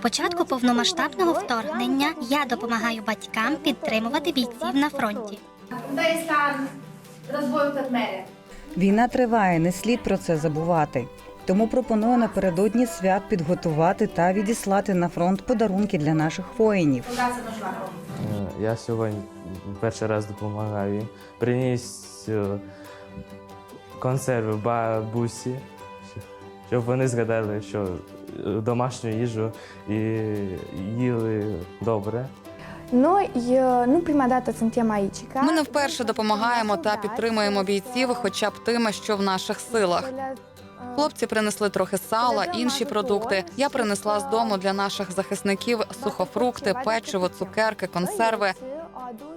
початку повномасштабного вторгнення я допомагаю батькам підтримувати бійців на фронті. Війна триває, не слід про це забувати. Тому пропоную напередодні свят підготувати та відіслати на фронт подарунки для наших воїнів. Е, Я сьогодні перший раз допомагаю. Приніс е, консерви бабусі, щоб вони згадали, що е, домашню їжу і їли добре. Noi, eh, nu prima dată suntem Ми не вперше допомагаємо та підтримуємо бійців, хоча б тими, що в наших силах. Хлопці принесли трохи сала, інші продукти. Я принесла з дому для наших захисників сухофрукти, печиво, цукерки, консерви.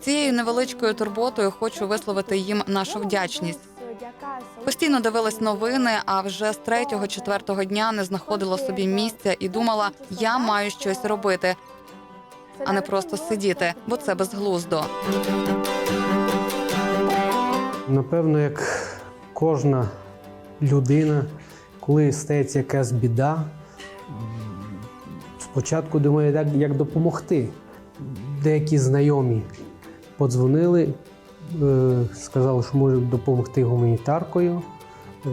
Цією невеличкою турботою хочу висловити їм нашу вдячність. Постійно дивилась новини, а вже з третього-четвертого дня не знаходила собі місця і думала, я маю щось робити, а не просто сидіти, бо це безглуздо. Напевно, як кожна людина, коли стається якась біда, спочатку думає, як, допомогти. Деякі знайомі подзвонили, сказали, що можуть допомогти гуманітаркою. Е,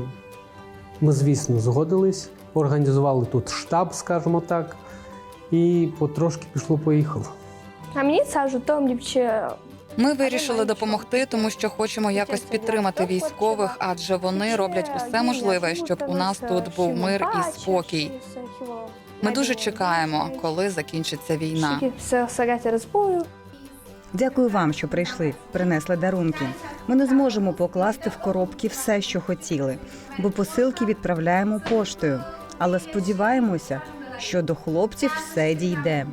Ми, звісно, згодились, організували тут штаб, скажімо так, і потрошки пішло-поїхало. Am venit să ajutăm, deoarece Ми вирішили допомогти, тому що хочемо якось підтримати військових, адже вони роблять усе можливе, щоб у нас тут був мир і спокій. Ми дуже чекаємо, коли закінчиться війна. Дякую вам, що прийшли, принесли дарунки. Ми не зможемо покласти в коробки все, що хотіли, бо посилки відправляємо поштою. Але сподіваємося, що до хлопців все дійде.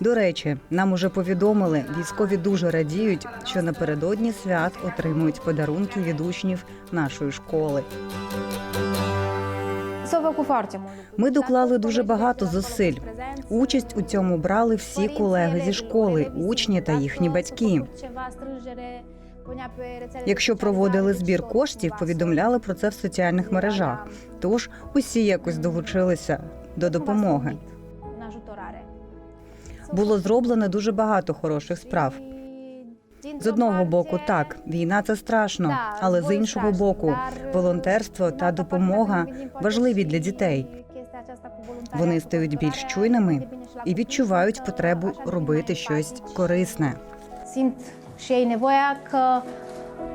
До речі, нам уже повідомили, військові дуже радіють, що напередодні свят отримують подарунки від учнів нашої школи. Ми доклали дуже багато зусиль. Участь у цьому брали всі колеги зі школи, учні та їхні батьки. Якщо проводили збір коштів, повідомляли про це в соціальних мережах. Тож усі якось долучилися до допомоги. Було зроблено дуже багато хороших справ. З одного боку, так, війна це страшно, але з іншого боку, волонтерство та допомога важливі для дітей. Вони стають більш чуйними і відчувають потребу робити щось корисне. Сінт ще й не вояк,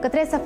trebuie să